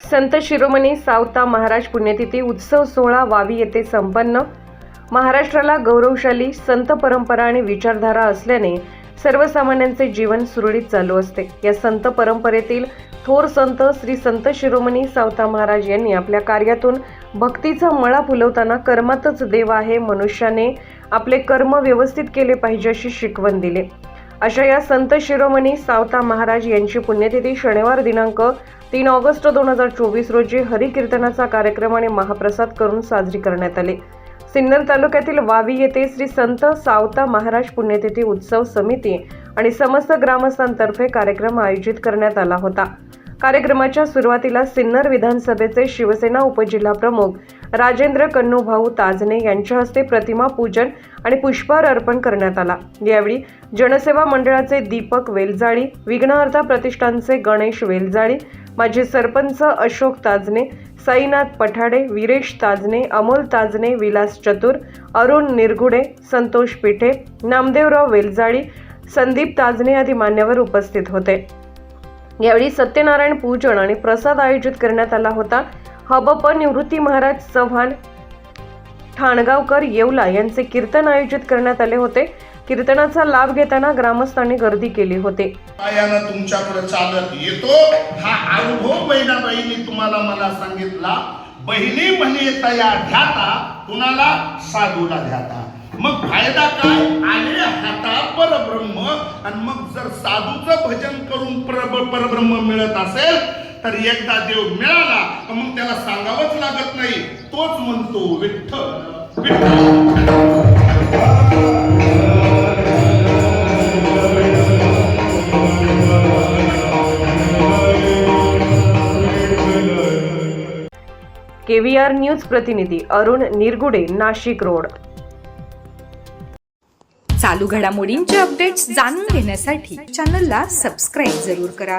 संत शिरोमणी सावता महाराज पुण्यतिथी उत्सव सोहळा वावी येथे संपन्न. महाराष्ट्राला गौरवशाली संत परंपरा आणि विचारधारा असल्याने सर्वसामान्यांचे जीवन सुरळीत चालू असते. या संत परंपरेतील थोर संत श्री संत शिरोमणी सावता महाराज यांनी आपल्या कार्यातून भक्तीचा मळा फुलवताना कर्मातच देव आहे मनुष्याने आपले कर्म व्यवस्थित केले पाहिजे अशी शिकवण दिली. अशा या संत शिरोमणी सावता महाराज यांची पुण्यतिथी शनिवार दिनांक तीन ऑगस्ट दोन हजार चोवीस रोजी हरिकीर्तनाचा कार्यक्रम आणि महाप्रसाद करून साजरी करण्यात आली. सिन्नर तालुक्यातील वावी येथे श्री संत सावता महाराज पुण्यतिथी उत्सव समिती आणि समस्त ग्रामस्थांतर्फे कार्यक्रम आयोजित करण्यात आला होता. कार्यक्रमाच्या सुरुवातीला सिन्नर विधानसभेचे शिवसेना उपजिल्हा प्रमुख राजेंद्र कन्नूभाऊ ताजने यांच्या हस्ते प्रतिमा पूजन आणि पुष्पहार अर्पण करण्यात आला. यावेळी जनसेवा मंडळाचे दीपक वेलजाळी विघ्नहर्ता प्रतिष्ठानचे गणेश वेलजाळी माजी सरपंच अशोक ताजने साईनाथ पठाडे विरेश ताजने अमोल ताजने विलास चतुर अरुण निरगुडे संतोष पिठे नामदेवराव वेलजाळी संदीप ताजने आदी मान्यवर उपस्थित होते. यावेळी सत्यनारायण पूजन आणि प्रसाद आयोजित करण्यात आला होता. हबप निवृत्ती महाराज चव्हाण ठाणगावकर येवला यांचे कीर्तन आयोजित करण्यात आले होते. कीर्तनाचा लाभ घेताना ग्रामस्थांनी गर्दी केली होते. तुमच्याकडे चालत येतो. हा अनुभव बहिणाबाईंनी तुम्हाला मला सांगितला. बहिणी म्हणे तया ध्याता कुणाला साधूला ध्याता मग फायदा काय? आले हाता परब्रह्म आणि मग जर साधूचं भजन करून परब्रह्म मिळत असेल तर एकदा देव मिळाला. मग त्याला सांगावंच लागत नाही. तोच म्हणतो विठ्ठल. विठ्ठल. केव्हीआर न्यूज प्रतिनिधी अरुण निरगुडे नाशिक रोड. चालू घडामोडींचे अपडेट्स जाणून घेण्यासाठी चॅनलला सबस्क्राईब जरूर करा.